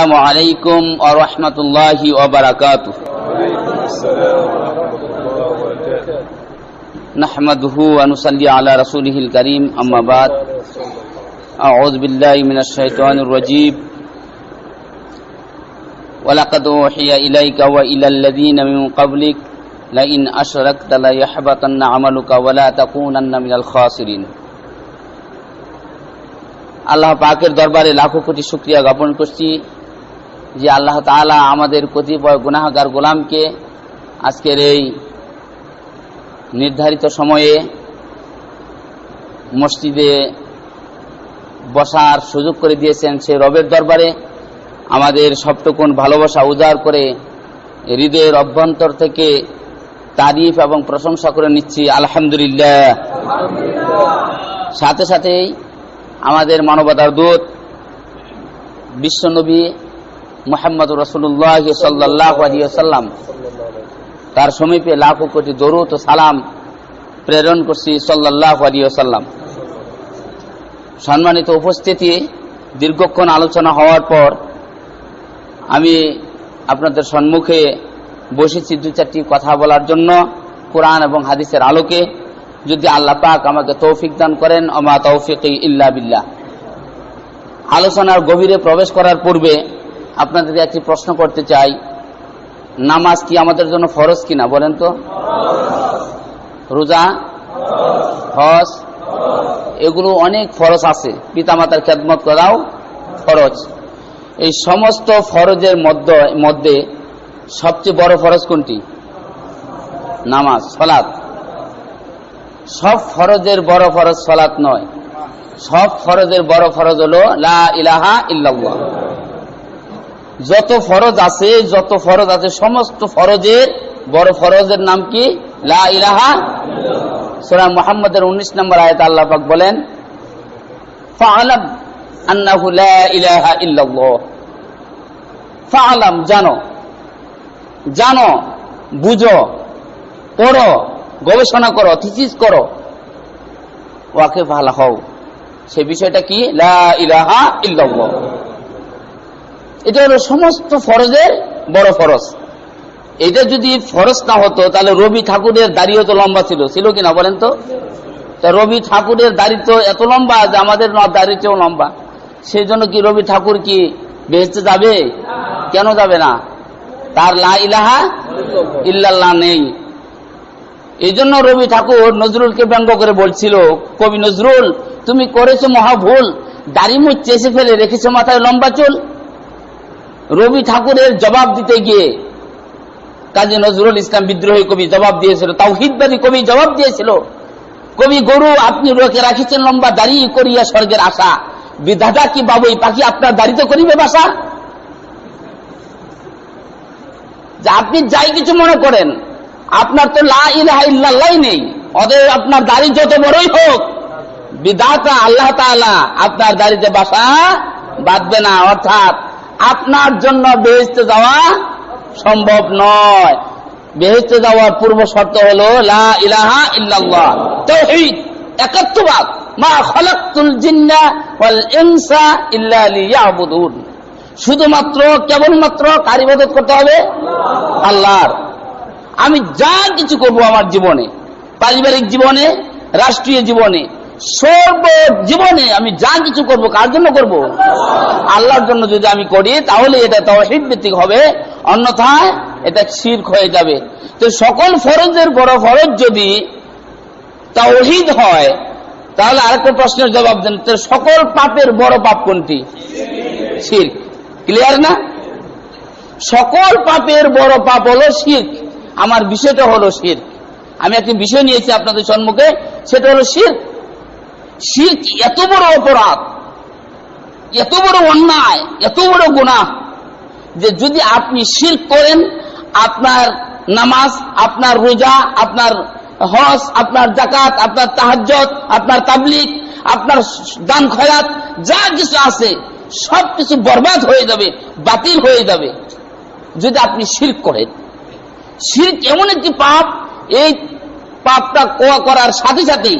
السلام عليكم ورحمة الله وبركاته وعليكم السلام ورحمة الله وبركاته نحمده ونصلي على رسوله الكريم أما بعد أعوذ بالله من الشيطان الرجيم ولقد أوحي إليك وإلى الذين من قبلك لئن أشركت ليحبطن عملك ولا تكونن من الخاسرين আল্লাহ পাকের দরবারে লাখো কোটি শুক্রিয়া জ্ঞাপন করছি যে আল্লাহ তাআলা আমাদের কতিপয় গুনাহগার গোলামকে আজকের এই নির্ধারিত সময়ে মসজিদে বসার সুযোগ করে দিয়েছেন সে রবের দরবারে। আমাদের সবটুকুন ভালোবাসা উজাড় করে হৃদয়ের অভ্যন্তর থেকে তারিফ এবং প্রশংসা করে নিচ্ছি, আলহামদুলিল্লাহ। সাথে সাথেই আমাদের মানবতার দূত, বিশ্বনবী মোহাম্মদ রসুল্লাহ সাল্লাহ সাল্লাম তার সমীপে লাখো কোটি দরুদ ও সালাম প্রেরণ করছি সাল্লাহ সাল্লাম সম্মানিত উপস্থিতি, দীর্ঘক্ষণ আলোচনা হওয়ার পর আমি আপনাদের সম্মুখে বসেছি দু চারটি কথা বলার জন্য, কোরআন এবং হাদিসের আলোকে। যদি আল্লাহ পাক আমাকে তৌফিক দান করেন, অমা তৌফিক ইল্লা বিল্লাহ। আলোচনার গভীরে প্রবেশ করার পূর্বে আপনাদের একটি প্রশ্ন করতে চাই, নামাজ কি আমাদের জন্য ফরজ কিনা বলেন তো? রোজা, হজ, এগুলো অনেক ফরজ আছে। পিতামাতার খেদমত করাও ফরজ। এই সমস্ত ফরজের মধ্যে মধ্যে সবচেয়ে বড় ফরজ কোনটি? নামাজ সলাৎ সব ফরজের বড় ফরজ সলাৎ নয়। সব ফরজের বড় ফরজ হলো লা ইলাহা ইল্লাল্লাহ। যত ফরজ আছে, যত ফরজ আছে, সমস্ত ফরজের, বড় ফরজের নাম কি? লা ইলাহা সূরা মুহাম্মদের 19 নম্বর আয়ত আল্লাহ বলেন ফাআলাম জানো। জানো, বুঝো, পড়ো, গবেষণা করো, থিসিস করো। ওয়াকে ভালো হও। সে বিষয়টা কি? লা ইলাহা এটা হলো সমস্ত ফরজের বড় ফরজ। এটা যদি ফরজ না হতো, তাহলে রবি ঠাকুরের দাড়িও তো লম্বা ছিল। ছিল কিনা বলেন তো? রবি ঠাকুরের দাড়ি তো এত লম্বা যে আমাদের দাড়ির চেয়েও লম্বা। সেই জন্য কি রবি ঠাকুর কি বেহেস্তে যাবে? কেন যাবে না? তার লা ইলাহা ইল্লাল্লাহ নেই। এই জন্য রবি ঠাকুর নজরুলকে ব্যঙ্গ করে বলছিল, কবি নজরুল, তুমি করেছ মহা ভুল। দাড়ি মুখ চেষে ফেলে রেখেছো মাথায় লম্বা চুল। রবি ঠাকুরের জবাব দিতে গিয়ে কাজী নজরুল ইসলাম বিদ্রোহী কবি জবাব দিয়েছিল, তাওহিদবাদী কবি জবাব দিয়েছিল, কবি গরু, আপনি রোকে রাখিছেন লম্বা দাড়ি করিয়া স্বর্গের আশা। বিধাতা কি বাবুই পাখি আপনার দাড়িতে করিবে বাসা? যে আপনি যাই কিছু মনে করেন, আপনার তো লাই নেই, অতএব আপনার দাড়ি যত বড়ই হোক, বিধাতা আল্লাহ আপনার দাড়িতে বাসা বাঁধবে না, অর্থাৎ আপনার জন্য বেহেস্তে যাওয়া সম্ভব নয়। বেহেস্তে যাওয়ার পূর্ব শর্ত হলো, লা ইলাহা ইল্লাল্লাহ তাওহীদ মা শুধুমাত্র, কেবলমাত্র কার ইবাদত করতে হবে? আল্লাহর। আমি যা কিছু করব আমার জীবনে, পারিবারিক জীবনে, রাষ্ট্রীয় জীবনে সর্ব জীবনে আমি যা কিছু করব, কার জন্য করব? আল্লাহর জন্য যদি আমি করি, তাহলে এটা তহিদ ভিত্তিক হবে। অন্যথায় এটা শির্ক হয়ে যাবে। তো সকল ফরজের বড় ফরজ যদি তাওহিদ হয়, তাহলে আরেকটা প্রশ্নের জবাব দেন। তো সকল পাপের বড় পাপ কোনটি? শির্ক। ক্লিয়ার না? সকল পাপের বড় পাপ হলো শির্ক। আমার বিষয়টা হলো শির আমি একটি বিষয় নিয়েছি আপনাদের সম্মুখে। সেটা হলো শির শির এত বড় অপরাধ, এত বড় অন্যায়, এত বড় গুণা যে যদি আপনি শির করেন, আপনার নামাজ, আপনার রোজা, আপনার হজ, আপনার জাকাত আপনার তাহাজ্জত আপনার তাবলিক আপনার দান খয়াত, যা কিছু আছে সব কিছু বরবাদ হয়ে যাবে, বাতিল হয়ে যাবে। যদি আপনি শির করেন, শির্ক এমন একটি পাপ, এই পাপটা কোয়া করার সাথে সাথে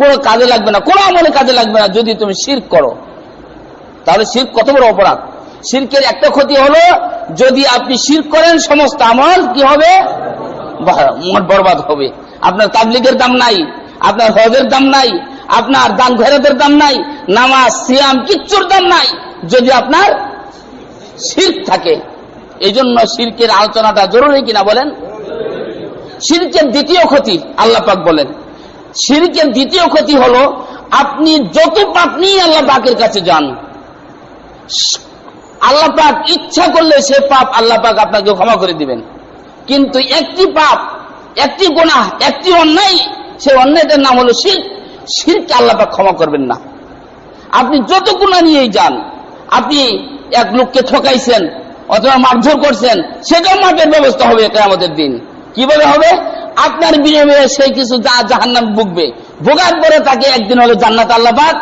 কোনো কাজে লাগবে না, কোনো আমলে কাজে লাগবে না যদি তুমি শিরক করো। তাহলে শির্ক কত বড় অপরাধ? শিরকের একটা ক্ষতি হলো, যদি আপনি শিরক করেন, সমস্ত আমল কি হবে? বরবাদ হবে। আপনার তাবলিগের দাম নাই, আপনার হজের দাম নাই, আপনার দান ঘরেদের দাম নাই, নামাজ, সিয়াম, কিচ্ছুর দাম নাই, যদি আপনার শির্ক থাকে। এই জন্য শিরকের আলোচনাটা জরুরি কিনা বলেন? শিরকের দ্বিতীয় ক্ষতি আল্লাহ পাক বলেন। শিরকের দ্বিতীয় ক্ষতি হলো, আপনি যত পাপ নিয়ে আল্লাহ পাকের কাছে যান, আল্লাহ পাক ইচ্ছা করলে সে পাপ আল্লাহ পাক আপনাকে ক্ষমা করে দিবেন। কিন্তু একটি পাপ, একটি গোনা একটি অন্যায়, সে অন্যায়টার নাম হলো শির। শিরকে আল্লাহ পাক ক্ষমা করবেন না। আপনি যত গুণা নিয়েই যান, আপনি এক লোককে ঠকাইছেন অথবা মারধর করছেন, সেটাও মাপের ব্যবস্থা হবে এটা আমাদের দিন। কীভাবে হবে? আপনার বিনিময়ে সেই কিছু যা জাহান্নাম ভুগবে। ভোগার পরে তাকে একদিন হলে জান্নাত আল্লাহ পাক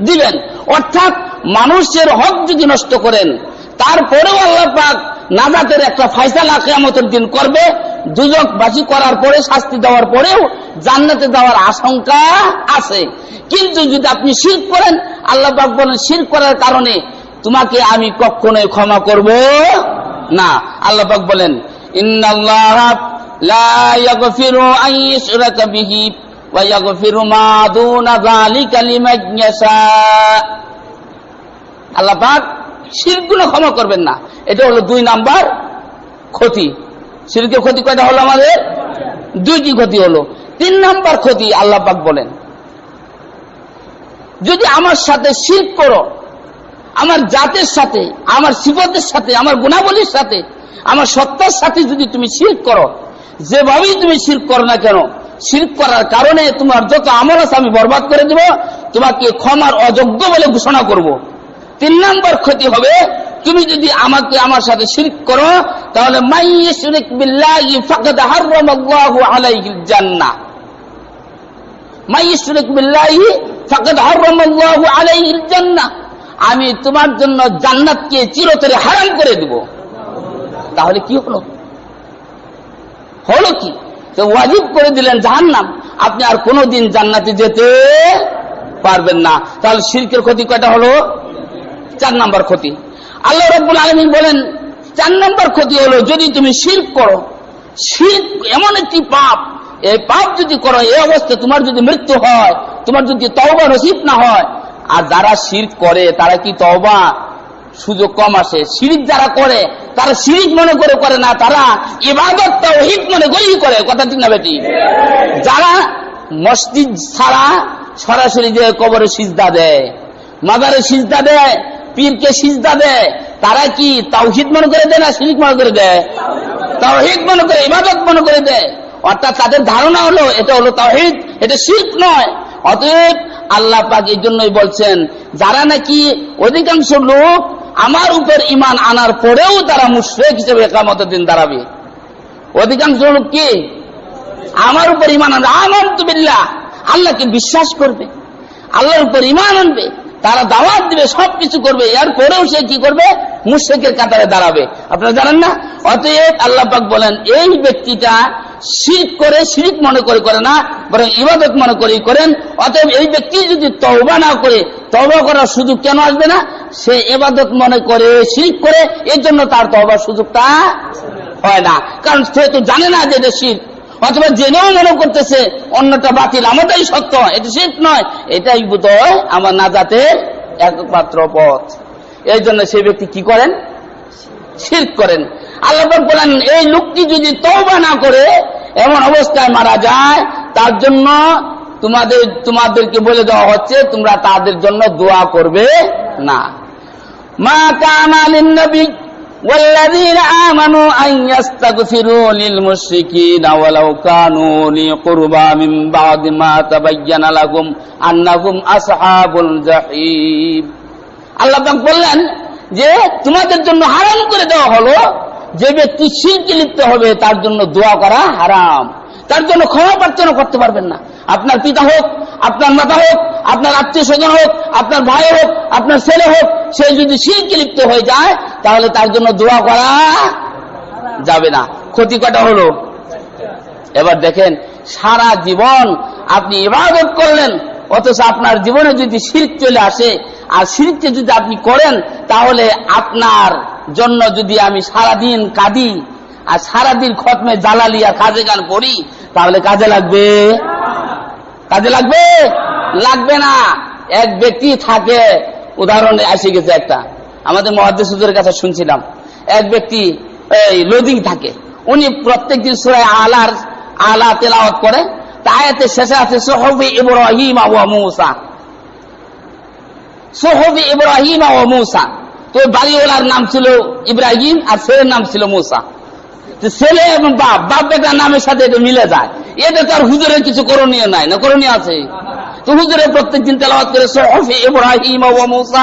দিবেন। অর্থাৎ মানুষের হক যদি নষ্ট করেন, তারপরেও আল্লাহ পাক নাজাতের একটা ফাইসালা কেয়ামতের দিন করবে। দুজক বাসি করার পরে, শাস্তি দেওয়ার পরেও জান্নাতে দেওয়ার আশঙ্কা আছে। কিন্তু যদি আপনি শির করেন, আল্লাহ পাক বলেন, শির করার কারণে তোমাকে আমি কখনোই ক্ষমা করব না। আল্লাহ পাক বলেন, ইন্নাল্লাহ ইউশরাকা বিহি ওয়া ইয়াগফিরু মা দুনা যালিকা লিমান আল্লাহ পাক শিরগুলো ক্ষমা করবেন না। এটা হলো দুই নাম্বার ক্ষতি। শিরকের ক্ষতি কয়টা হলো আমাদের? দুইটি ক্ষতি হলো। তিন নাম্বার ক্ষতি আল্লাহ বলেন, যদি আমার সাথে শির করো, আমার জাতের সাথে, আমার সিবতের সাথে, আমার গুণাবলীর সাথে, আমার সত্তার সাথে যদি তুমি শির করো যেভাবেই তুমি শির করো না কেন শির করার কারণে তোমার যত আমল আছে আমি বরবাদ করে দেব, তোমাকে ক্ষমার অযোগ্য বলে ঘোষণা করব। তিন নম্বর ক্ষতি হবে, তুমি যদি আমাকে আমার সাথে শিরক করো, তাহলে আমি তোমার জন্য জান্নাতকে চিরতরে হারাম করে দেব। তাহলে কি হলো? হলো কি? তো ওয়াজিব করে দিলেন জাহান্নাম, আপনি আর কোনোদিন জান্নাতে যেতে পারবেন না। তাহলে শিরকের ক্ষতি কয়টা হলো? চার নাম্বার ক্ষতি। আল্লাহ রব্বুল আলমী বলেন, চার নাম্বার ক্ষতি হলো যদি তুমি শির্ক করো শিল্প এমন একটি পাপ, এই পাপ যদি করো, এই অবস্থায় তোমার যদি মৃত্যু হয়, তোমার যদি তওবা নসিব না হয়, আর যারা শির্ক করে, তারা কি তওবা? সুযোগ কম আসে। শিরিক যারা করে তারা শিরিক মনে করে করে না, তারা ইবাদত, তাওহীদ মনে করেই করে, কথা ঠিক না বেটি? যারা মসজিদ ছাড়া সরাসরি যে কবরে সিজদা দেয়, মাজারে সিজদা দেয়, পীরকে সিজদা দেয়, তারা কি তাওহিদ মনে করে দেয় না শিরিক মনে করে দেয়? তাওহিদ মনে করে, ইবাদত মনে করে দেয়। অর্থাৎ তাদের ধারণা হলো, এটা হলো তাওহিদ, এটা শির্ক নয়। অতএব আল্লাহ পাক এই জন্যই বলছেন, যারা নাকি অধিকাংশ লোক আমার উপর ইমান আনার পরেও তারা মুশ্রেক হিসেবে একামত দিন দাঁড়াবে। অধিকাংশ লোক কি? আমার উপর ইমান আনবে। আমার আল্লাহকে বিশ্বাস করবে। আল্লাহর উপর ইমান আনবে। তারা দাওয়াত দিবে, সবকিছু করবে। এর পরেও সে কি করবে? মুশ্রিকের কাতারে দাঁড়াবে। আপনারা জানেন না? অতএব আল্লাহ পাক বলেন, এই ব্যক্তিটা শিরিক করে, শিরিক মনে করে করে না, বরং ইবাদত মনে করেই করেন। অতএব এই ব্যক্তি যদি তওবা না করে, তওবা করার সুযোগ কেন আসবে না? সে ইবাদত মনে করে, শিরিক করে এর জন্য তার তওবার সুযোগটা হয় না। কারণ সে তো জানে না যে এটা শির অথবা জেনেও মনে করতেছে, অন্যটা বাতিল। আমারটাই সত্য, এটা শীত নয়। এটাই বোধ আমার নাজাতের একমাত্র পথ। এই জন্য সেই ব্যক্তি কি করেন? শির করেন। আল্লাহ বলেন, এই লোকটি যদি তওবা না করে, এমন অবস্থায় মারা যায়, তার জন্য তোমাদের, তোমাদেরকে বলে দেওয়া হচ্ছে, তোমরা তাদের জন্য দোয়া করবে না। মা কানা লিন-নবী والذين آمنوا أن يستغفروا للمشركين ولو كانوا لي قربى من بعد ما تبين لهم أنهم أصحاب الجحيم আল্লাহ পাক বললেন যে তোমাদের জন্য হারাম করে দেওয়া হলো যে ব্যক্তি শিরকে লিপ্ত হবে তার জন্য দোয়া করা হারাম তার জন্য ক্ষমা প্রার্থনা করতে পারবেন না। আপনার পিতা হোক, আপনার মাতা হোক, আপনার আত্মীয় স্বজন হোক, আপনার ভাই হোক, আপনার ছেলে হোক, সে যদি শিরকে লিপ্ত হয়ে যায়, তাহলে তার জন্য দোয়া করা যাবে না। ক্ষতি কটা হলো? এবার দেখেন, সারা জীবন আপনি ইবাদত করলেন, অথচ আপনার জীবনে যদি শির্ক চলে আসে, আর শিরককে যদি আপনি করেন, তাহলে আপনার জন্য যদি আমি সারাদিন কাঁদি আর সারাদিন খতমে জালালিয়া কাজে গান করি, তাহলে কাজে লাগবে? কাজে লাগবে? লাগবে না। এক ব্যক্তি থাকে, উদাহরণে আসে গেছে একটা। আমাদের মহাদেশের কাছে শুনছিলাম, এক ব্যক্তি লোদিং থাকে। উনি প্রত্যেক দিন সুরায় আলার, আলা তেলাওয়াত করে। তায়াতে শেষে আছে, সোহবি ইব্রাহিম ওয়া মুসা। সোহবি ইব্রাহিম ও মুসা। তো বাড়িওয়ালার নাম ছিল ইব্রাহিম আর ছেলের নাম ছিল মুসা। ছেলে এবং বাপ বাপ বেটার নামের সাথে এটা মিলে যায়। এটা তো আর হুজুরের কিছু করণীয় নাই, না করণীয় আছে? তো হুজুরের প্রত্যেকদিন তেলাওয়াত করে সোহফি ইব্রাহিম মুসা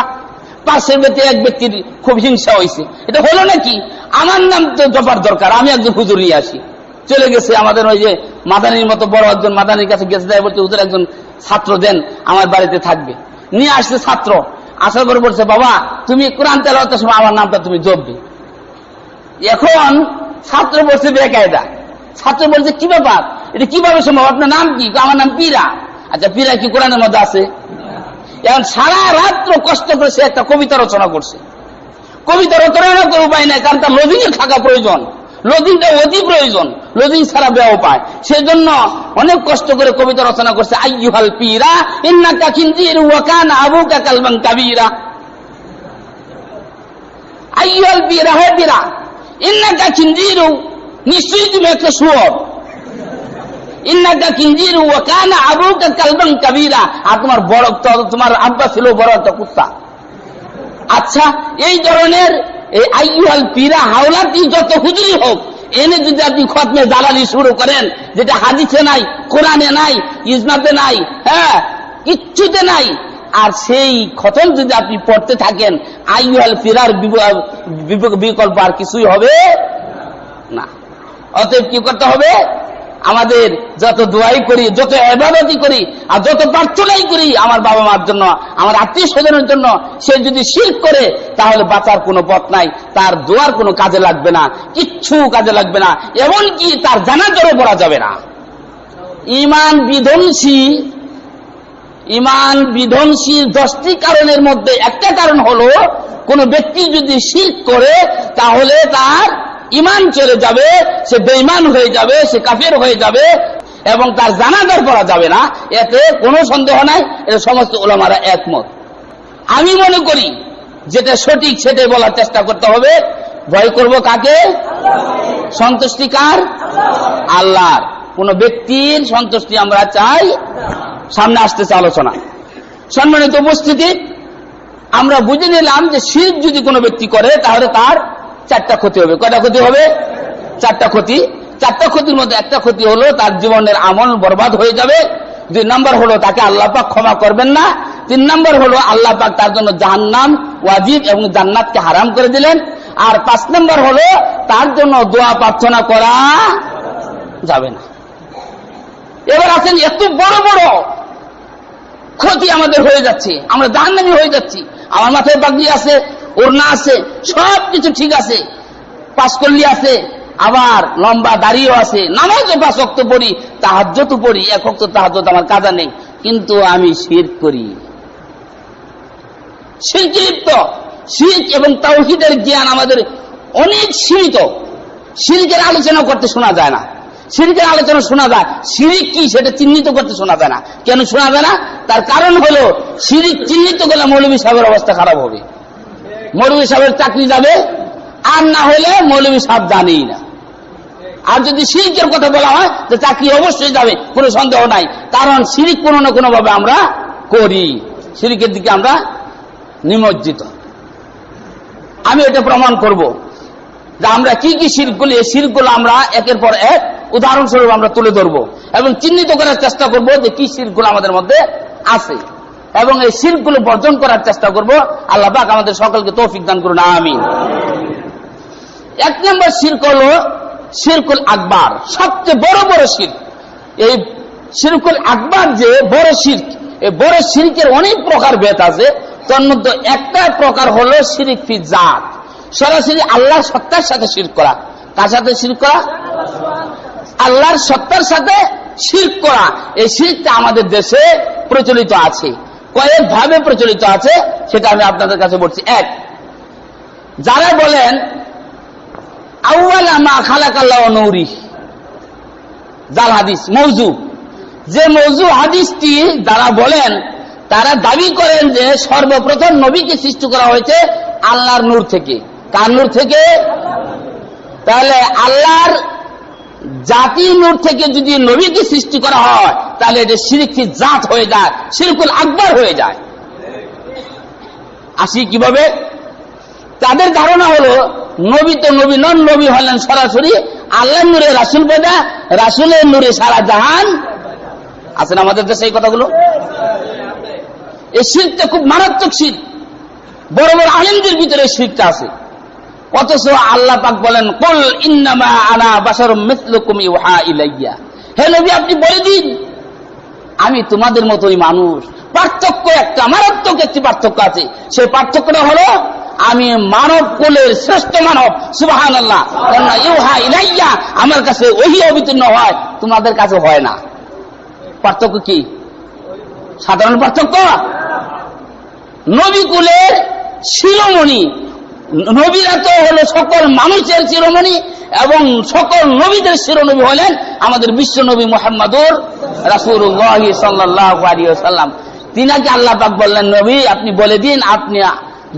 পাশের ব্যক্তি এক ব্যক্তির খুব হিংসা হয়েছে এটা হলো নাকি? আমার নাম তো জপার দরকার, আমি একজন হুজুর নিয়ে আসি চলে গেছে আমাদের ওই যে মাদানির মতো বড় একজন মাদানির কাছে গেছে দেয় বলছে, হুজুর, একজন ছাত্র দেন, আমার বাড়িতে থাকবে। নিয়ে আসছে ছাত্র। আসার পরে বলছে, বাবা, তুমি কোরআন তেলাওয়াতের সময় আমার নামটা তুমি জপবে। এখন ছাত্র বলছে বেকায়দা। ছাত্র বলছে কি ব্যাপার? এটা কীভাবে সম্ভব? আপনার নাম কি? আমার নাম পীরা। আচ্ছা পীরা কি কোরআনের মধ্যে আছে? এখন সারা রাত্র কষ্ট করে সে একটা কবিতা রচনা করছে। কবিতা রচনা করে উপায় নাই, কারণ তার লদিনে থাকা প্রয়োজন। লদিনটা অতি প্রয়োজন। লদিন ছাড়া বেও পায় সেজন্য অনেক কষ্ট করে কবিতা রচনা করছে, আইয়ুহাল পীরা, ইন্নাকা খিনজির ওয়াকান আবুকা কালবান কাবীরা। আইয়ুহাল পীরা, হে পীরা নিশ্চয়ই তুমি একটা শুয়োর ইন্নাকা আর তোমার তোমার ছিল আচ্ছা এই ধরনের যত হোক, এনে দালালি শুরু করেন, যেটা হাদিসে নাই, কোরআনে নাই ইসমাতে নাই হ্যাঁ কিচ্ছুতে নাই আর সেই খতম যদি আপনি পড়তে থাকেন বিব- বিব- বিকল্প আর কিছুই হবে না। অতএব কি করতে হবে? আমাদের যত দোয়াই করি, যত এবাদতি করি, আর যত প্রার্থনাই করি আমার বাবা মার জন্য, আমার আত্মীয় স্বজনের জন্য, সে যদি শিল্প করে, তাহলে বাঁচার কোনো পথ নাই, তার দোয়ার কোনো কাজে লাগবে না, কিচ্ছু কাজে লাগবে না, এমনকি তার জানাজারও পড়া যাবে না। ইমান বিধ্বংসী ইমান বিধ্বংসী দশটি কারণের মধ্যে একটা কারণ হলো, কোন ব্যক্তি যদি শিল্প করে, তাহলে তার ইমান চলে যাবে, সে বেইমান হয়ে যাবে, সে কাফের হয়ে যাবে, এবং তার জানাজার করা যাবে না। এতে কোনো সন্দেহ নাই এটা সমস্ত ওলামারা একমত। আমি মনে করি, যেটা সঠিক সেটাই বলার চেষ্টা করতে হবে। ভয় করব কাকে? সন্তুষ্টি কার? আল্লাহর। কোন ব্যক্তির সন্তুষ্টি আমরা চাই সামনে আসতেছে আলোচনা। সম্মানিত উপস্থিতি, আমরা বুঝে নিলাম যে শিল্প যদি কোনো ব্যক্তি করে, তাহলে তার চারটা ক্ষতি হবে। কয়টা ক্ষতি হবে? চারটা ক্ষতি। চারটা ক্ষতির মধ্যে একটা ক্ষতি হলো, তার জীবনের আমল বরবাদ হয়ে যাবে। দুই নম্বর হলো, তাকে আল্লাহ পাক ক্ষমা করবেন না। তিন নম্বর হলো, আল্লাহ পাক তার জন্য জাহান্নাম ওয়াজিব এবং জান্নাতকে হারাম করে দিলেন। আর পাঁচ নম্বর হলো, তার জন্য দোয়া প্রার্থনা করা যাবে না। এবার আছেন এত বড় বড় ক্ষতি আমাদের হয়ে যাচ্ছে, আমরা জাহান্নামি হয়ে যাচ্ছি। আমার মাথায় পাগড়ি আছে, ওড়না আছে সব কিছু ঠিক আছে। পাঁচকল্লি আছে, আবার লম্বা দাড়িও আছে। নামাজও পাঁচ অক্ত পড়ি তাহাজ্যত পড়ি, এক অক্ত তাহাজ্যত আমার কাজা নেই। কিন্তু আমি শির করি। শিরকি লিপ্ত। শির্ক এবং তাওহিদের জ্ঞান আমাদের অনেক সীমিত। শিরিকের আলোচনা করতে শোনা যায় না। শিরিকের আলোচনা শোনা যায়। শিরিক কি সেটা চিহ্নিত করতে শোনা যায় না। কেন শোনা যায় না? তার কারণ হলো শিরিক চিহ্নিত করলে মৌলবী সাহেবের অবস্থা খারাপ হবে। মৌলবী সাহেবের চাকরি যাবে, আর না হলে মৌলবী সাহেব জানেই না। আর যদি শিরিকের কথা বলা হয়, তো চাকরি অবশ্যই যাবে, কোনো সন্দেহ নাই। কারণ শিরিক কোনো না কোনো ভাবে আমরা করি। শিরিকের দিকে আমরা নিমজ্জিত। আমি এটা প্রমাণ করব যে আমরা কি কি শিরগুলি এই শিরগুলো আমরা একের পর এক উদাহরণস্বরূপ আমরা তুলে ধরবো এবং চিহ্নিত করার চেষ্টা করব যে কি শিরগুলো আমাদের মধ্যে আছে। এবং এই শিরগুলো বর্জন করার চেষ্টা করব। আল্লাহ পাক আমাদের সকলকে তৌফিক দান করুন, আমিন। এক নম্বর শির্ক হলো শিরকুল আকবার, সবচেয়ে বড় বড় শির্ক। এই শিরকুল আকবার যে বড় শির্ক, এই বড় শিরকের অনেক প্রকার ভেদ আছে। তার মধ্যে একটা প্রকার হলো শিরিক ফি জাত। সরাসরি আল্লাহ সত্তার সাথে শির করা। কার সাথে শির করা? আল্লাহর সত্তার সাথে শির্ক করা। এই শিরকটা আমাদের দেশে প্রচলিত আছে। কয়েক ভাবে প্রচলিত আছে, সেটা আমি আপনাদের কাছে বলছি। এক, যারা বলেন আউ্বালা মা খালাকাল্লাহ নৌরি জাল হাদিস, মৌজু। যে মৌজু হাদিসটি যারা বলেন, তারা দাবি করেন যে সর্বপ্রথম নবীকে সৃষ্টি করা হয়েছে আল্লাহর নূর থেকে। কার নূর থেকে? তাহলে আল্লাহর জাতি নূর থেকে যদি নবীকে সৃষ্টি করা হয়, তাহলে এটা সিরিকি জাত হয়ে যায়, সিরকুল আকবর হয়ে যায়। আসি কীভাবে? তাদের ধারণা হলো, নবী তো নবী নন, নবী হলেন সরাসরি আল্লাহ নূরে রাসুল পেদা, রাসুলের নূরে সারা জাহান। আছেন আমাদের দেশে এই কথাগুলো? এই শীতটা খুব মারাত্মক শীত বড় বড় আলিমদের ভিতরে শীতটা আছে। অথচ আল্লাহ পাক বলেন, কুল ইন্নামা আনা বাসার মিসলুকুম ইউহা ইলাইয়া। হে নবী, আপনি বলে দিন। আমি তোমাদের মতোই মানুষ। পার্থক্য একটা, মারাত্মক একটি পার্থক্য আছে। সেই পার্থক্যটা হলো, আমি মানব কুলের শ্রেষ্ঠ মানব সুবাহান আল্লাহ ইউহা ইলাইয়া আমার কাছে ওহি অবতীর্ণ হয়, তোমাদের কাছে হয় না। পার্থক্য কি? সাধারণ পার্থক্য? নবী কুলের শিরোমণি নবীরা তো হলো সকল মানুষের শিরোমণি এবং সকল নবীদের শিরোনবী হলেন আমাদের বিশ্ব নবী মোহাম্মদুর রাসুল্লাহ সাল্লাহ সাল্লাম তিনাকে আল্লাহ পাক বললেন, নবী, আপনি বলে দিন, আপনি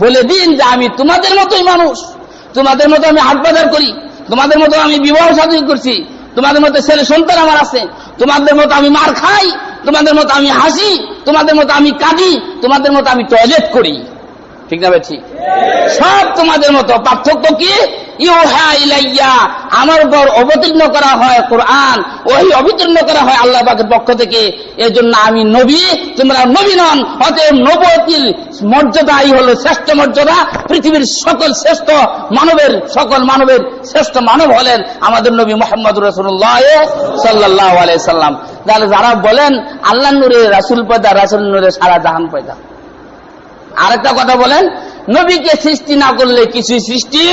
বলে দিন যে আমি তোমাদের মতোই মানুষ। তোমাদের মতো আমি হাট বাজার করি, তোমাদের মতো আমি বিবাহ সাদী করছি, তোমাদের মতো ছেলে সন্তান আমার আছে, তোমাদের মতো আমি মার খাই, তোমাদের মতো আমি হাসি, তোমাদের মতো আমি কাঁদি, তোমাদের মতো আমি টয়লেট করি। ঠিক না বেঠি সব তোমাদের মতো। পার্থক্য কি? আমার উপর অবতীর্ণ করা হয় কোরআন ওই অবতীর্ণ করা হয় আল্লাহ পক্ষ থেকে। এই জন্য আমি নবী, তোমরা নবী নন, অতএব নবতির মর্যাদাই হলো শ্রেষ্ঠ মর্যাদা। পৃথিবীর সকল শ্রেষ্ঠ মানবের, সকল মানবের শ্রেষ্ঠ মানব হলেন আমাদের নবী মোহাম্মদ রসুল্লাহ সাল্লাহ আলাই সাল্লাম। তাহলে যারা বলেন আল্লাহ নুরে রাসুল পয়দা রাসুল নূরে সারা জাহান পয়দা। আরেকটা কথা বলেন, নবীকে সৃষ্টি না করলে কিছুই সৃষ্টি?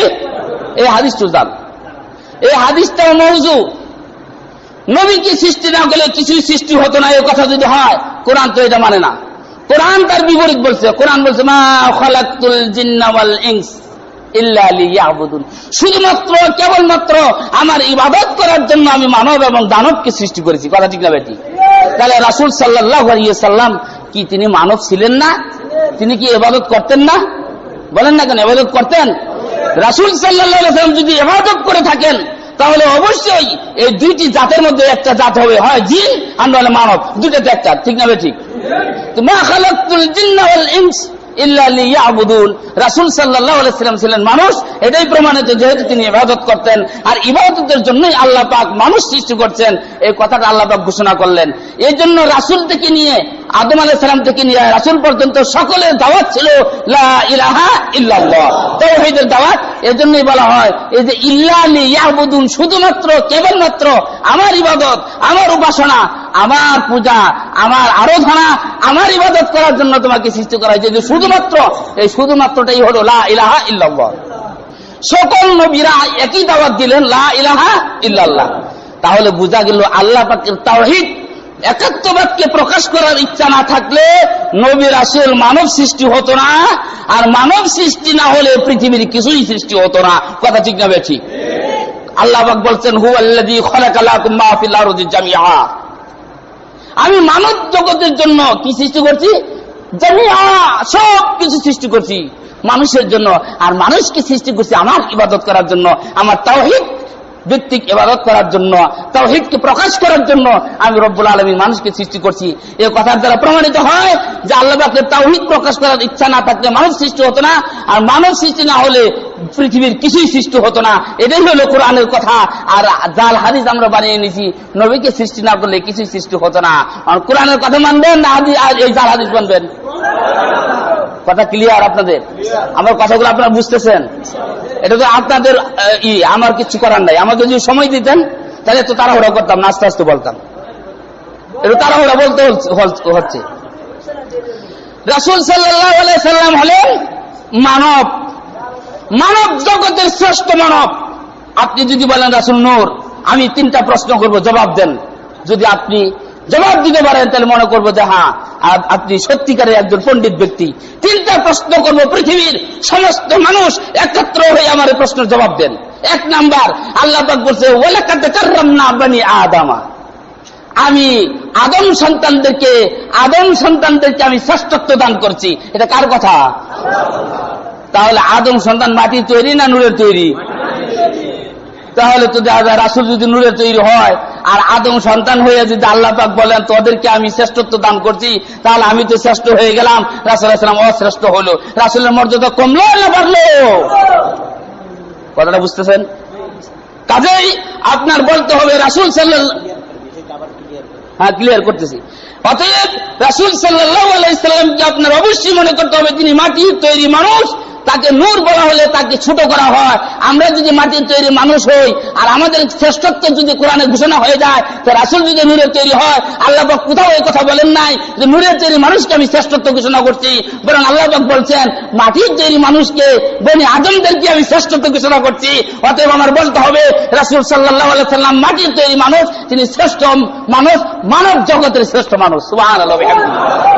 এই হাদিস জান। এই হাদিসটাও মৌজু, নবীকে সৃষ্টি না করলে কিছুই সৃষ্টি হতো না, এই কথা যদি হয়, কোরআন তো এটা মানে না। কোরআন তার বিপরীত বলছে, কোরআন বলছে, মা জিন্নাওয়াল লিয়াবুদুন। শুধুমাত্র, কেবলমাত্র আমার ইবাদত করার জন্য আমি মানব এবং দানবকে সৃষ্টি করেছি। কথা ঠিক না বেটি? তাহলে রাসূল আলাইহি সাল্লাম কি তিনি মানব ছিলেন না? তিনি কি এবাদত করতেন না? বলেন না কেন এবাদত করতেন? রাসুল সাল্লাম যদি এবাদত করে থাকেন, তাহলে অবশ্যই এই দুইটি জাতের মধ্যে একটা জাত হবে। হয় জিন আর নয় মানব। দুটাতে একটা। ঠিক না ঠিক? ইল্লা লিয়াবুদুন। রাসূল সাল্লাল্লাহু আলাইহি সাল্লাম ছিলেন মানুষ। এটাই প্রমাণিত যেহেতু তিনি ইবাদত করতেন। আর ইবাদতের জন্যই আল্লাহ পাক মানুষ সৃষ্টি করছেন। এই কথাটা আল্লাহ পাক ঘোষণা করলেন। এই জন্য রাসূল থেকে নিয়ে, আদম আলাইহিস সালাম থেকে নিয়ে রাসূল পর্যন্ত সকলের দাওয়াত ছিল ইলাহা দাওয়াত। এজন্যই বলা হয়, এই যে ইল্লা লিয়াবুদুন শুধুমাত্র, কেবলমাত্র আমার ইবাদত, আমার উপাসনা আমার পূজা, আমার আরাধনা, আমার ইবাদত করার জন্য তোমাকে সৃষ্টি করা হয়েছে। শুধুমাত্র, এই শুধুমাত্রটাই হলো লা ইলাহা ইল্লাল্লাহ। সকল নবীরা একই দাওয়াত দিলেন, লা ইলাহা ইল্লাল্লাহ। তাহলে বোঝা গেল আল্লাহ পাকের তাওহীদ একাত্মবাদকে প্রকাশ করার ইচ্ছা না থাকলে নবী রাসূল মানব সৃষ্টি হতো না, আর মানব সৃষ্টি না হলে পৃথিবীর কিছুই সৃষ্টি হতো না। কথা ঠিক না ঠিক? আল্লাহ বলছেন হু আল্লাহ মা ফিল আরদি জামিআ। আমি মানব জগতের জন্য কি সৃষ্টি করছি? সব কিছু সৃষ্টি করছি মানুষের জন্য। আর মানুষকে সৃষ্টি করছি আমার ইবাদত করার জন্য, আমার তাওহীদ ব্যক্তিক ইবাদত করার জন্য, তাওহীদকে প্রকাশ করার জন্য আমি রব্বুল আলমী মানুষকে সৃষ্টি করছি। এই কথার দ্বারা প্রমাণিত হয় যে আল্লাহ পাকের তাওহীদ প্রকাশ করার ইচ্ছা না থাকলে মানব সৃষ্টি হতো না, আর মানব সৃষ্টি না হলে পৃথিবীর কিছুই সৃষ্টি হতো না। এটাই হলো কোরআনের কথা। আর জাল হাদিস আমরা বানিয়ে নিছি নবীকে সৃষ্টি না করলে কিছুই সৃষ্টি হতো না। আর কোরআনের কথা মানবেন না আর এই জাল হাদিস মানবেন? কথা ক্লিয়ার আপনাদের? আমার কথাগুলো আপনারা বুঝতেছেন? এটা তো আপনাদের ই, আমার কিছু করার নাই। আমাকে যদি সময় দিতেন, তাহলে তো তাড়াহুড়া করতাম না আস্তে বলতাম। এটা তাড়াহুড়া বলতে হচ্ছে- রাসুল সাল্লাম হলেন মানব। মানব জগতের শ্রেষ্ঠ মানব। আপনি যদি বলেন, রাসুল নূর আমি তিনটা প্রশ্ন করব, জবাব দেন। যদি আপনি জবাব দিতে পারেন, তাহলে মনে করব যে হ্যাঁ আপনি সত্যিকারের একজন পণ্ডিত ব্যক্তি। তিনটা প্রশ্ন করব পৃথিবীর সমস্ত মানুষ একত্র হয়ে আমার প্রশ্নের জবাব দেন। এক নাম্বার, আল্লাহ বলছে আদামা। আমি আদম সন্তানদেরকে আদম সন্তানদেরকে আমি শ্রেষ্ঠত্ব দান করছি। এটা কার কথা? তাহলে আদম সন্তান মাটির তৈরি না নূরের তৈরি? তাহলে তো দেখা রাসুল যদি নূরের তৈরি হয় আর আদম সন্তান হয়ে যদি আল্লাহ পাক বলেন, তোদেরকে আমি শ্রেষ্ঠত্ব দান করছি তাহলে আমি তো শ্রেষ্ঠ হয়ে গেলাম। রাসুল ইসলাম অশ্রেষ্ঠ হলো। রাসুলের মর্যাদা কমলো না বাড়লো? কথাটা বুঝতেছেন? কাজেই আপনার বলতে হবে, রাসুল সাল্লাহ হ্যাঁ ক্লিয়ার করতেছি। অতএব রাসুল সাল্লাহামকে আপনার অবশ্যই মনে করতে হবে, তিনি মাটির তৈরি মানুষ। তাকে নূর বলা হলে তাকে ছোট করা হয়। আমরা যদি মাটির তৈরি মানুষ হই, আর আমাদের শ্রেষ্ঠত্ব যদি কোরআনে ঘোষণা হয়ে যায়, তো রাসুল যদি নূরের তৈরি হয়, আল্লাহ পাক কোথাও এই কথা বলেন নাই যে নূরের তৈরি মানুষকে আমি শ্রেষ্ঠত্ব ঘোষণা করছি। বরং আল্লাহ পাক বলছেন, মাটির তৈরি মানুষকে, বনি আজমদেরকে আমি শ্রেষ্ঠত্ব ঘোষণা করছি। অতএব আমার বলতে হবে, রাসুল সাল্লাহ সাল্লাম মাটির তৈরি মানুষ, তিনি শ্রেষ্ঠ মানুষ, মানব জগতের শ্রেষ্ঠ মানুষ।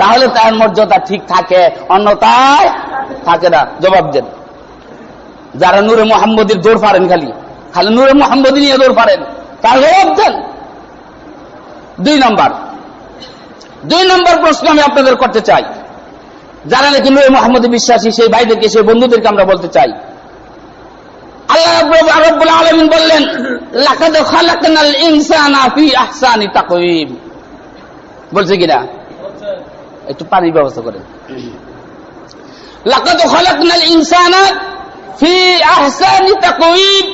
তাহলে তার মর্যাদা ঠিক থাকে। অন্যথায় থাকে না, জবাব দেন। যারা নূরে মোহাম্মদের দৌড় পারেন খালি খালি নূরে মোহাম্মদ নিয়ে দৌড় পারেন, তার জবাব দেন। দুই নম্বর দুই নম্বর প্রশ্ন আমি আপনাদের করতে চাই। যারা নাকি নূরে মোহাম্মদ বিশ্বাসী, সেই ভাইদেরকে, সেই বন্ধুদেরকে আমরা বলতে চাই। আল্লাহ বলছে কিনা? একটু পানির ব্যবস্থা করেন। লাকাদ খালাকনাল ইনসানা ফি আহসানি তাকওয়িম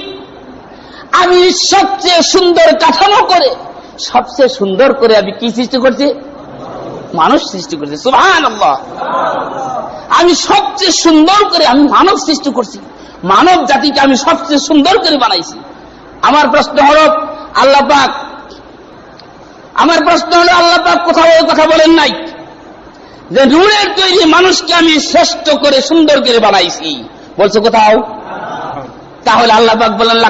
আমি সবচেয়ে সুন্দর কাঠামো করে, সবচেয়ে সুন্দর করে আমি কি সৃষ্টি করছি? মানুষ সৃষ্টি করছি। সুবহানাল্লাহ। আমি সবচেয়ে সুন্দর করে আমি মানব সৃষ্টি করছি। মানব জাতিকে আমি সবচেয়ে সুন্দর করে বানাইছি। আমার প্রশ্ন হল, আল্লাহ পাক আমার প্রশ্ন হলো, আল্লাহ পাক কোথাও কথা বলেন নাই? যে নূরের তৈরি মানুষকে আমি শ্রেষ্ঠ করে সুন্দর করে বানাইছি। বলছো কোথাও? তাহলে আল্লাহ বলেন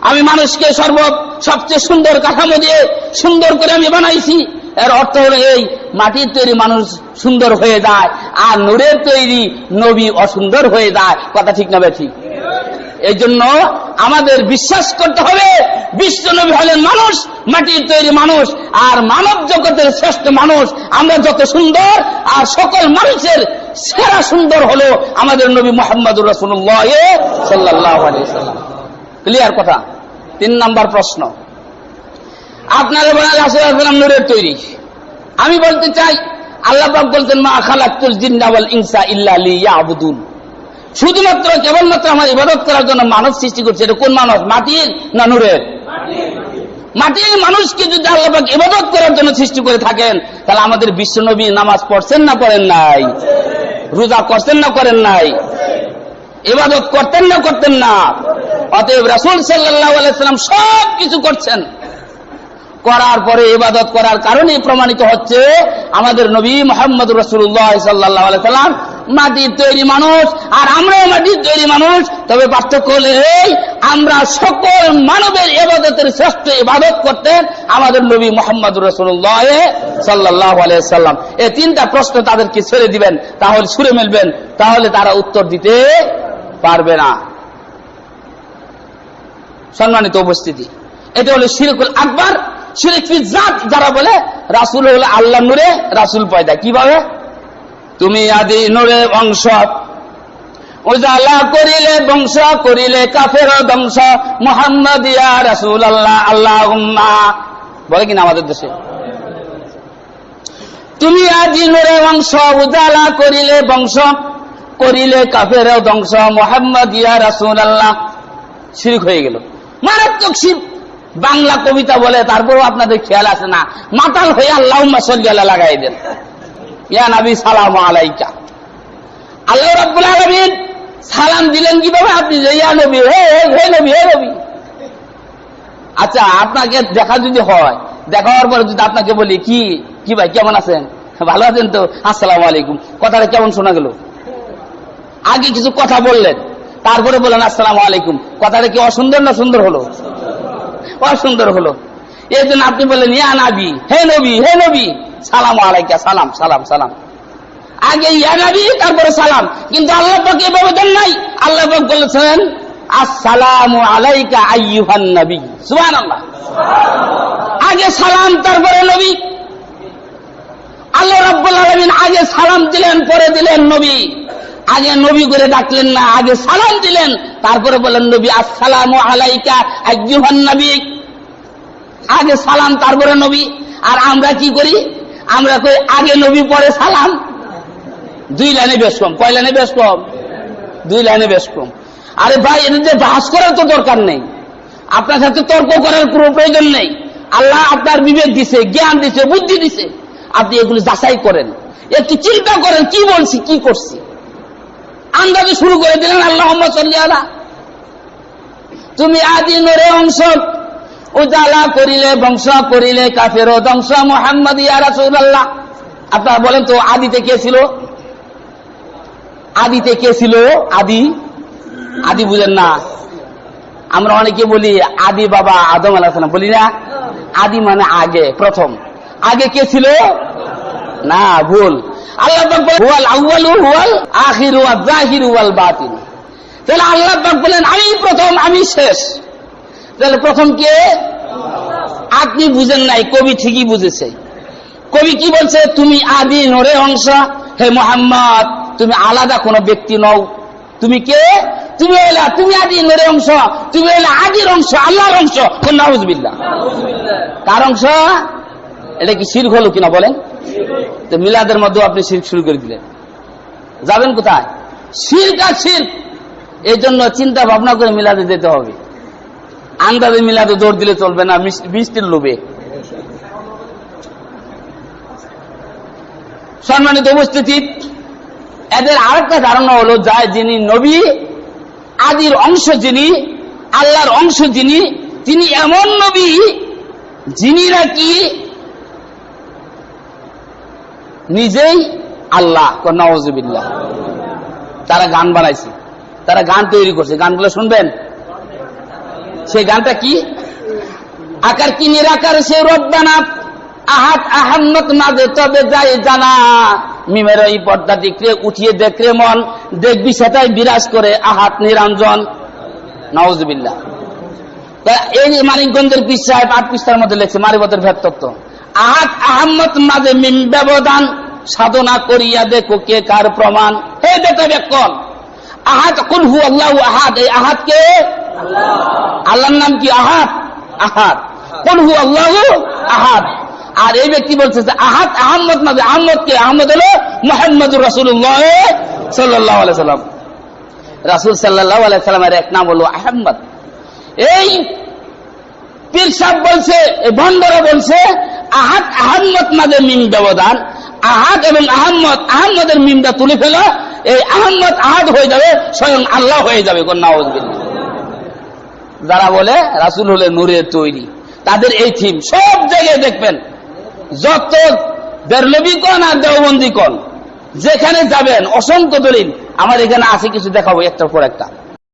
আমি মানুষকে সর্ব, সবচেয়ে সুন্দর কাঠামো দিয়ে সুন্দর করে আমি বানাইছি। এর অর্থ হলো এই, মাটির তৈরি মানুষ সুন্দর হয়ে যায়, আর নূরের তৈরি নবী অসুন্দর হয়ে যায়। কথা ঠিক না ঠিক? এই জন্য আমাদের বিশ্বাস করতে হবে, বিশ্ব নবী হলেন মানুষ, মাটির তৈরি মানুষ, আর মানব জগতের শ্রেষ্ঠ মানুষ। আমরা যত সুন্দর, আর সকল মানুষের সেরা সুন্দর হলো আমাদের নবী মোহাম্মদুর রসুল্লাহ সাল্লাহ ক্লিয়ার কথা? তিন নাম্বার প্রশ্ন। আপনারা বলেন নূরের তৈরি। আমি বলতে চাই, আল্লাহ বলতেন, মা খালাকুল জিন্নাওয়াল ইনসা ইল্লা লিয়াবুদুন। শুধুমাত্র, কেবলমাত্র আমার ইবাদত করার জন্য মানব সৃষ্টি করছে। এটা কোন মানুষ মাটির না নূরের? মাটির মানুষকে যদি আল্লাহ ইবাদত করার জন্য সৃষ্টি করে থাকেন, তাহলে আমাদের বিশ্বনবী নামাজ পড়ছেন না পড়েন নাই? রোজা করছেন না করেন নাই? ইবাদত করতেন না করতেন না? অতএব রাসুল আলাইসাল্লাম সব কিছু করছেন। করার পরে ইবাদত করার কারণে প্রমাণিত হচ্ছে, আমাদের নবী মোহাম্মদ রসুল্লাহ সাল্লাহ সাল্লাম মাটির তৈরি মানুষ, আর আমরাও মাটির তৈরি মানুষ। তবে পার্থক্য হলে এই, আমরা সকল মানবের ইবাদতের শ্রেষ্ঠ ইবাদত করতেন আমাদের নবী মোহাম্মদ রসুল্লাহ সাল্লাহ সাল্লাম। এই তিনটা প্রশ্ন তাদেরকে ছেড়ে দিবেন, তাহলে সুরে মেলবেন, তাহলে তারা উত্তর দিতে পারবে না। সম্মানিত উপস্থিতি, এটা হলো শিরকুল আকবর, শিরিক ফি জাত, যারা বলে রাসুল হলো আল্লাহ নূরে রাসুল পয়দা। কীভাবে? তুমি আদি নূরে বংশ। উজালা করিলে বংশ, করিলে কাফের ধ্বংস। মোহাম্মদ ইয়া রাসুল আল্লাহ আল্লাহ বলে কিনা আমাদের দেশে? তুমি আজি নূরে বংশ, উজালা করিলে বংশ, করিলে কাফের ধ্বংস। মোহাম্মদ ইয়া রাসুল আল্লাহ শিরিক হয়ে গেল। মারাত্মক শিব বাংলা কবিতা বলে, তারপরেও আপনাদের খেয়াল আছে না। মাতাল হয়ে আল্লাহ সাল্লাহ লাগাই দেন। ইয়া নবী সালাম আলাইকা। আল্লাহ রাব্বুল আলামিন সালাম দিলেন কীভাবে? আপনি যে ইয়া নবী হে হে, নবী হে নবী। আচ্ছা আপনাকে দেখা যদি হয় দেখা হওয়ার পরে যদি আপনাকে বলি কি কি ভাই কেমন আছেন? ভালো আছেন তো? আসসালামু আলাইকুম। কথাটা কেমন শোনা গেল? আগে কিছু কথা বললেন তারপরে বললেন আসসালামু আলাইকুম। কথাটা কি অসুন্দর না সুন্দর হলো? অসুন্দর হলো। এই জন্য আপনি বললেন ইয়া নাবি হে নবী হে নবী। সালাম আলাইকা, সালাম সালাম সালাম। আগে ইয়ানাবি তারপরে সালাম। কিন্তু আল্লাহ পাক এভাবে দেন নাই। আল্লাহ পাক বলেছেন, আসসালামু আলাইকা আইয়ুহান নবী। সুবহানাল্লাহ। আগে সালাম, তারপরে নবী। আল্লাহ রাব্বুল আলামিন আগে সালাম দিলেন, পরে দিলেন নবী। আগে নবী করে ডাকলেন না, আগে সালাম দিলেন। তারপরে বলেন নবী, আসসালামু আলাইকা আইয়ুহান নবী। আগে সালাম, তারপরে নবী। আর আমরা কি করি? আমরা কই, আগে নবী, পরে সালাম। দুই লাইনে বেশ কম। কয় লাইনে বেশ কম? দুই লাইনে বেশ কম। আরে ভাই, এদের বাস করার তো দরকার নেই। আপনার সাথে তর্ক করার কোনো প্রয়োজন নেই। আল্লাহ আপনার বিবেক দিছে, জ্ঞান দিছে, বুদ্ধি দিছে। আপনি এগুলো যাচাই করেন। একটু চিন্তা করেন, কি বলছি, কি করছি? আন্দাজে শুরু করে দিলেন আল্লাহ আলা। তুমি আদি নরে অংশ উজালা করিলে, বংশ করিলে কাফের ধ্বংস। মোহাম্মদ ইয়া রাসূলুল্লাহ। আপনারা বলেন তো, আদিতে কে ছিল? আদিতে কে ছিল? আদি? আদি বুঝেন না। আমরা অনেকে বলি, আদি বাবা আদম আলাহাম বলি না? আদি মানে আগে, প্রথম। আগে কে ছিল? না, ভুল। আল্লাহ হুয়াল বাতিন। তাহলে আল্লাহ বলেন, আমি প্রথম, আমি শেষ। তাহলে প্রথম কে? আপনি বুঝেন নাই কবি ঠিকই বুঝেছে। কবি কি বলছে? তুমি আদি নরে অংশ হে মোহাম্মদ তুমি আলাদা কোনো ব্যক্তি নও। তুমি কে? তুমি হইলা তুমি আদি নরে অংশ তুমি হইলা আদির অংশ আল্লাহর অংশ। নাউজবিল্লাহ। কার অংশ? এটা কি শির হলো কিনা বলেন? তো মিলাদের মধ্যেও আপনি শির শুরু করে দিলেন। যাবেন কোথায়? শির কাজ শির। এই জন্য চিন্তা ভাবনা করে মিলাদে যেতে হবে। আন্দাজে মিলাদে দৌড় দিলে চলবে না বৃষ্টির লোভে। সম্মানিত উপস্থিতি, এদের আরেকটা ধারণা হলো, যায় যিনি নবী, আদির অংশ যিনি, আল্লাহর অংশ যিনি, তিনি এমন নবী যিনি নাকি নিজেই আল্লাহ নওয়াজবিল্লাহ তারা গান বানাইছে, তারা গান তৈরি করছে। গানগুলো শুনবেন? সেই গানটা কি? আকার কি নিরাকার সে রব্বানা আহাত আহান্নত দে তবে যাই জানা। মিমের এই পর্দা দিকরে উঠিয়ে দেখরে মন। দেখবি সেটাই বিরাজ করে আহাত নিরঞ্জন। তা এই মানিকগঞ্জের পিস সাহেব আট পৃষ্ঠার মধ্যে লেখছে, মারিবতের ভেদ তত্ত্ব। আহাত আহম্মদ মাঝে মিম ব্যবধান, সাধনা করিয়া দেখো কে কার প্রমাণ। হে বেটা বেকন আহাত কুল হু আল্লাহ আহাদ, এই আহাদ কে আল্লাহর নাম কি আহাদ? আহাদ। কোন হু আল্লাহ আহাদ। আর এই ব্যক্তি বলছে যে আহাদ আহম্মদ মাঝে আহম্মদ কে? আহমদ হলো মোহাম্মদুর রাসূলুল্লাহ সাল্লাল্লাহু আলাইহি সাল্লাম। রাসূল আলাইহি সাল্লামের এক নাম হলো আহম্মদ। এই পীর সাহেব বলছে ভণ্ডরা বলছে, আহাদ আহম্মদ মাঝে মিম ব্যবধান। আহাদ এবং আহম্মদ, আহম্মদের মিমটা তুলে ফেল। এই আহম্মদ আহাদ হয়ে যাবে, স্বয়ং আল্লাহ হয়ে যাবে। কন্যাউদ্দিন যারা বলে রাসুল হলে নূরের তৈরি, তাদের এই থিম। সব জায়গায় দেখবেন, যত বেরলবি কন আর দেওবন্দি কন, যেখানে যাবেন, অসংখ্য দলিল। আমার এখানে আছে, কিছু দেখাবো, একটার পর একটা।